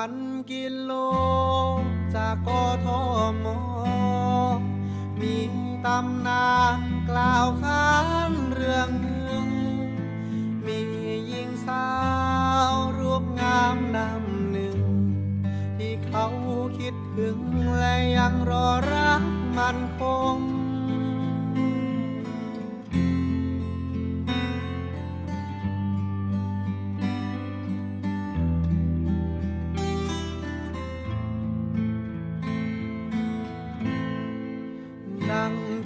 ันกิโล จากกทมมีตำนานกล่าวขานเรื่องหนึ่ง มีหญิงสาวรูปงามนำหนึ่ง ที่เขาคิดถึงและยังรอรักมันคง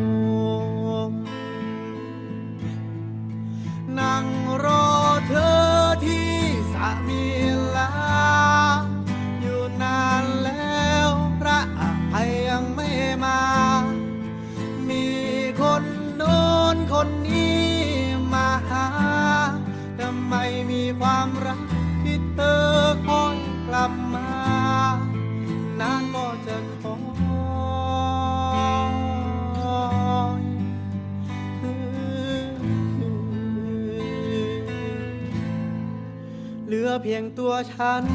ม คนนี้มาหาทำไมมีความรักที่เธอคอยกลับมานานก็จะคอยเหลือเพียงตัวฉัน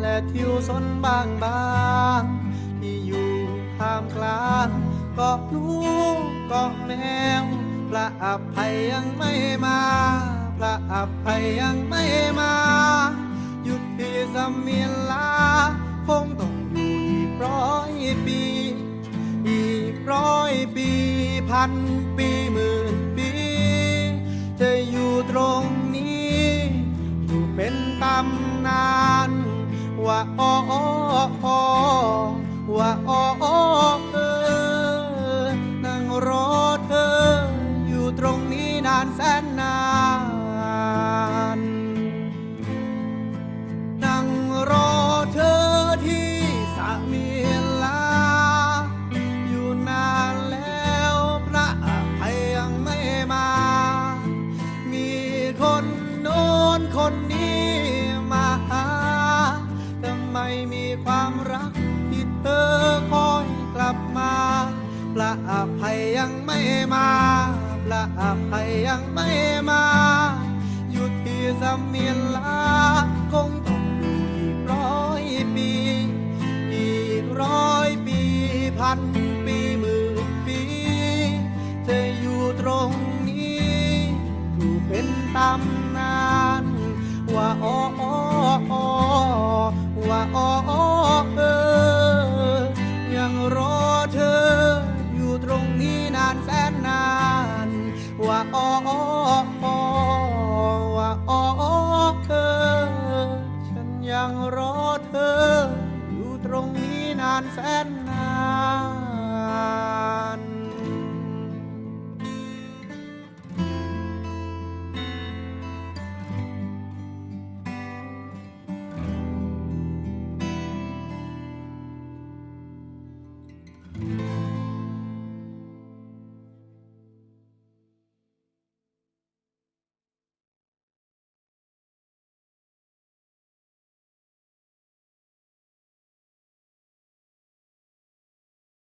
และทิวสนบางบางที่อยู่ท่ามกลางเกาะลูกเกาะแมว พระอภัยยังไม่มา พระอภัยยังไม่มา หยุดที่สมิลา คงต้องอยู่อีกร้อยปี อีกร้อยปีพันปีหมื่นปี จะอยู่ตรงนี้ อยู่เป็นตำนาน ว่าอ้ออ้ออ้อ ระอภัยยังไม่มาพระอภัยยังไม่มาอยู่ที่สมิลาคงต้องอยู่อีกร้อยปี อีกร้อยปีพันปีหมื่นปีจะอยู่ตรงนี้อยู่เป็นตำนาน ว่าอ้ออ้อว่าอ้อ อ้อว่าอ้อเธอ ฉันยังรอเธอ อยู่ตรงนี้นานแสนนาน